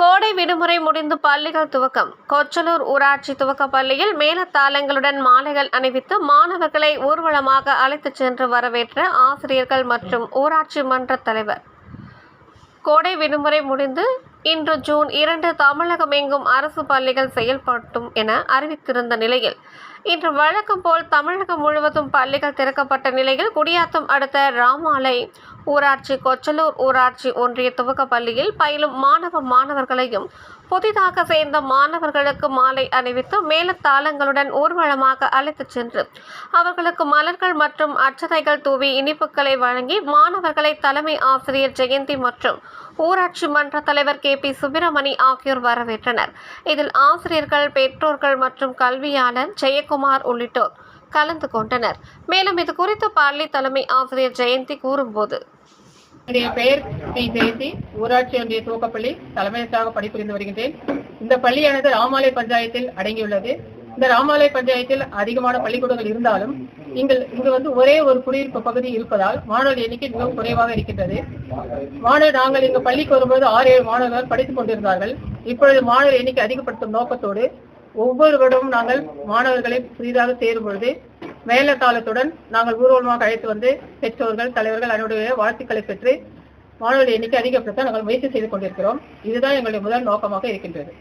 கோடை விடுமுறை முடிந்து பள்ளிகள் துவக்கம். கொச்சலூர் ஊராட்சி துவக்க பள்ளியில் மேலத்தாளங்களுடன் மாலைகள் அணிவித்து மாணவர்களை ஊர்வலமாக அழைத்துச் சென்று வரவேற்ற ஆசிரியர்கள் மற்றும் ஊராட்சி மன்ற தலைவர். கோடை விடுமுறை முடிந்து இன்று ஜூன் இரண்டு தமிழகம் எங்கும் அரசு பள்ளிகள் செயல்படும் என அறிவித்திருந்த நிலையில் இன்று வழக்கம் போல் தமிழகம் முழுவதும் பள்ளிகள் திறக்கப்பட்ட நிலையில் குடியாத்தம் அடுத்த ராமாலை ஊராட்சி கொச்சலூர் ஊராட்சி ஒன்றிய துவக்கப்பள்ளியில் பயிலும் மாணவ மாணவர்களையும் புதிதாக சேர்ந்த மாணவர்களுக்கு மாலை அணிவித்து மேலத்தாளங்களுடன் ஊர்வலமாக அழைத்துச் சென்று அவர்களுக்கு மலர்கள் மற்றும் அச்சதைகள் தூவி இனிப்புகளை வழங்கி மாணவர்களை தலைமை ஆசிரியர் ஜெயந்தி மற்றும் ஊராட்சி மன்ற தலைவர் கே பி சுப்பிரமணி ஆகியோர் வரவேற்றனர். இதில் ஆசிரியர்கள் பெற்றோர்கள் மற்றும் கல்வியாளர் ஜெயக்குமார் உள்ளிட்டோர் கலந்து கொண்டனர் மேலும் இது குறித்து பள்ளி தலைமை ஆசிரியர் ஜெயந்தி கூறும்போது என்னுடைய பெயர் பி. ஜெயந்தி. ஊராட்சி ஒன்றிய துவக்கப்பள்ளி தலைமையகத்தாக பணிபுரிந்து வருகின்றேன். இந்த பள்ளியானது ராமாலை பஞ்சாயத்தில் அடங்கியுள்ளது. இந்த ராமாலை பஞ்சாயத்தில் அதிகமான பள்ளிக்கூடங்கள் இருந்தாலும் இங்கு இங்கு வந்து ஒரே ஒரு குடியிருப்பு பகுதி இருப்பதால் மாணவர் எண்ணிக்கை மிகவும் குறைவாக இருக்கின்றது. மாணவர் நாங்கள் இங்கு பள்ளிக்கு வரும்போது ஆறு ஏழு மாணவர்கள் படித்துக் கொண்டிருந்தார்கள். இப்பொழுது மாணவர் எண்ணிக்கை அதிகப்படுத்தும் நோக்கத்தோடு ஒவ்வொரு வருடமும் நாங்கள் மாணவர்களை புதிதாக சேரும் பொழுது மேலத்தாளத்துடன் நாங்கள் ஊர்வலமாக அழைத்து வந்து பெற்றோர்கள் தலைவர்கள் அனுடைய வாழ்த்துக்களை பெற்று மாணவர்கள் எண்ணிக்கை அதிகப்படுத்த நாங்கள் முயற்சி செய்து கொண்டிருக்கிறோம். இதுதான் எங்களுடைய முதல் நோக்கமாக இருக்கின்றது.